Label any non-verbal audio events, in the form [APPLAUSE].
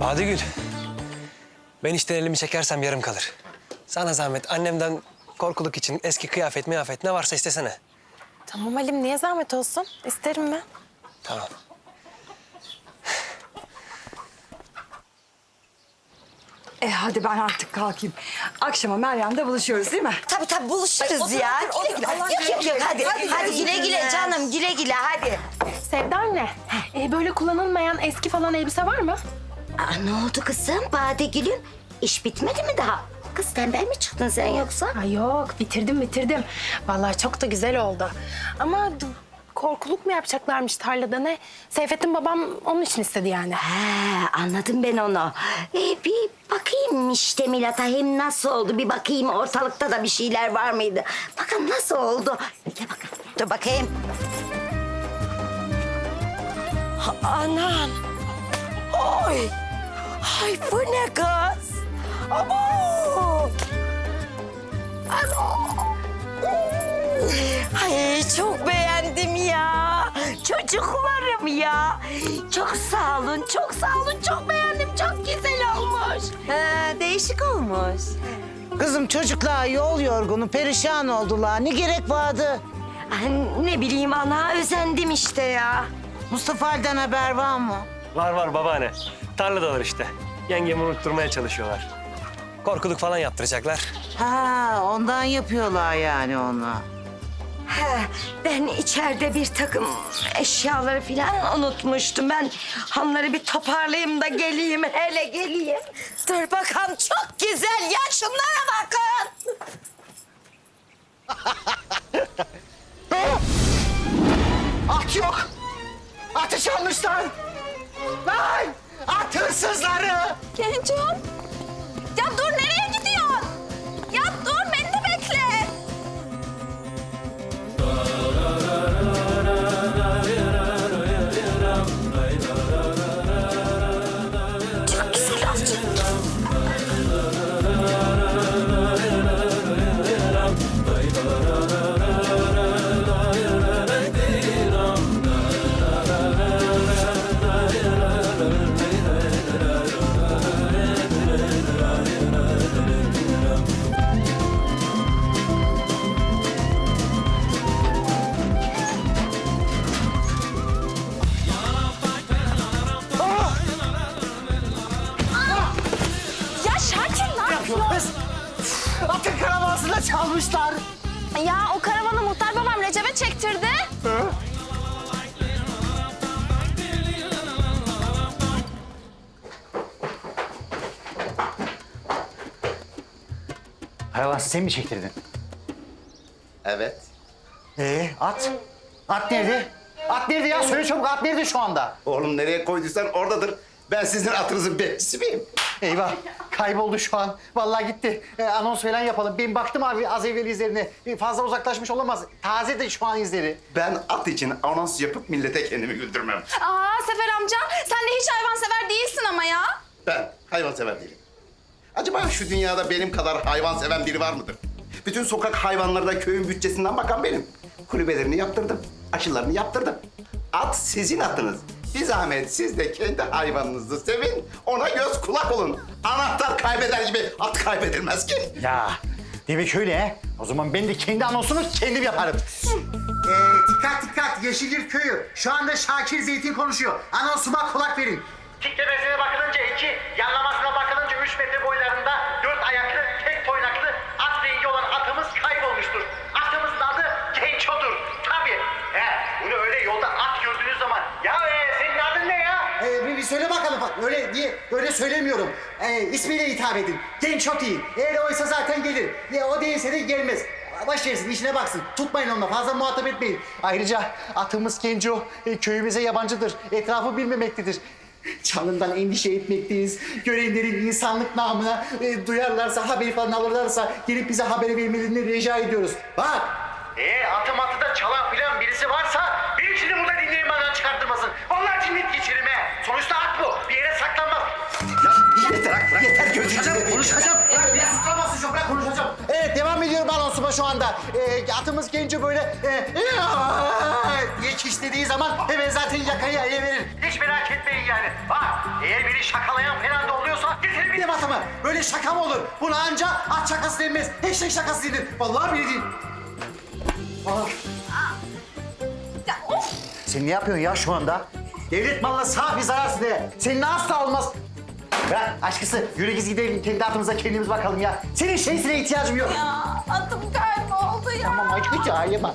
Badigül. Ben işten elimi çekersem yarım kalır. Sana zahmet annemden korkuluk için eski kıyafet miyafet ne varsa istesene. Tamam Halim niye zahmet olsun? İsterim ben. Tamam. E hadi ben artık kalkayım. Akşama Meryem'de buluşuyoruz değil mi? Tabii tabii buluşuruz ya. Güle güle. Yok yok yok hadi. Hadi, güle güle canım güle güle hadi. Sevda anne, e, böyle kullanılmayan eski falan elbise var mı? Aa, ne oldu kızım Badegül'üm? İş bitmedi mi daha? Kız tembel mi çıktın sen yoksa? Ay yok, bitirdim bitirdim. Vallahi çok da güzel oldu. Ama korkuluk mu yapacaklarmış tarlada ne? Seyfettin babam onun için istedi yani. He anladım ben onu. Ee, bir bakayım işte Milat'a hem nasıl oldu bir bakayım ortalıkta da bir şeyler var mıydı? Bakın nasıl oldu? Gel bakalım. Dur bakayım. Ha, Anam. Oy. Ay bu ne kız? Abo. Ay çok beğendim ya. Çocuklarım ya. Çok sağ olun, çok sağ olun. Çok beğendim. Çok güzel olmuş. He, değişik olmuş. Kızım çocuklar yol yorgunu perişan oldular. Ne gerek vardı? Ay, ne bileyim ana, özendim işte ya. Mustafa Ali'den haber var mı? Var var babaanne. Tarladalar işte. Yengemi unutturmaya çalışıyorlar. Korkuluk falan yaptıracaklar. Ha ondan yapıyorlar yani onu. He, ben içeride bir takım eşyaları falan unutmuştum. Ben onları bir toparlayayım da geleyim, hele geleyim. Dur bakalım, çok güzel ya. Şunlara bakın. [LAUGHS] At yok. Atı çalmışlar. Hırsızları. Gençom. Çalmışlar. Ya o karavanı muhtar babam Recep'e çektirdi. Hayvan sen mi çektirdin? Evet. Ee, at. At nerede? At nerede ya? Söyle çabuk at nerede şu anda? Oğlum nereye koyduysan oradadır. Ben sizin atınızın bekçisi miyim? Eyvah kayboldu şu an. Vallahi gitti. Ee, anons falan yapalım. Ben baktım abi az evvel izlerine. Ee, Fazla uzaklaşmış olamaz. Taze de şu an izleri. Ben at için anons yapıp millete kendimi güldürmem. Aa Sefer amca sen de hiç hayvansever değilsin ama ya. Ben hayvansever değilim. Acaba şu dünyada benim kadar hayvan seven biri var mıdır? Bütün sokak hayvanlarına köyün bütçesinden bakan benim. Kulübelerini yaptırdım, aşılarını yaptırdım. At sizin atınız. Bir zahmet siz de kendi hayvanınızı sevin, ona göz kulak olun. Anahtar kaybeder gibi at kaybedilmez ki. Ya demek öyle he. O zaman ben de kendi anonsumu kendim yaparım. Ee, dikkat dikkat Yeşilyurt Köyü. Şu anda Şakir Zeytin konuşuyor. Anonsuma kulak verin. Tiplemesine bakılınca iki, yanlamasına bakılınca üç metre boylarında dört ayaklı, öyle söylemiyorum. Ee, ismiyle hitap edin. Genç o değil. Eğer oysa zaten gelir. Ya, o değilse de gelmez. Baş versin, işine baksın. Tutmayın onunla, fazla muhatap etmeyin. Ayrıca atımız Genco, e, köyümüze yabancıdır. Etrafı bilmemektedir. Canından endişe etmekteyiz. Görenlerin insanlık namına e, duyarlarsa, haberi falan alırlarsa gelip bize haber vermelerini rica ediyoruz. Bak, anonsuma. burada şu anda. Ee, atımız genci böyle e, diye kişnediği zaman hemen zaten yakayı ele verir. Hiç merak etmeyin yani. Bak eğer biri şakalayan falan da oluyorsa getirin Benim atımı böyle şaka mı olur? Buna anca at şakası denmez. Eşek şakası denir. Vallahi bildiğin. Aa. Sen ne yapıyorsun ya şu anda? Devlet malına safi zararsın he. Senin asla olmaz. Bırak aşkısı yürü biz gidelim kendi atımıza kendimiz bakalım ya. Senin şeysine ihtiyacım yok. Ya atım kayboldu ya. Tamam aşkısı ağlama.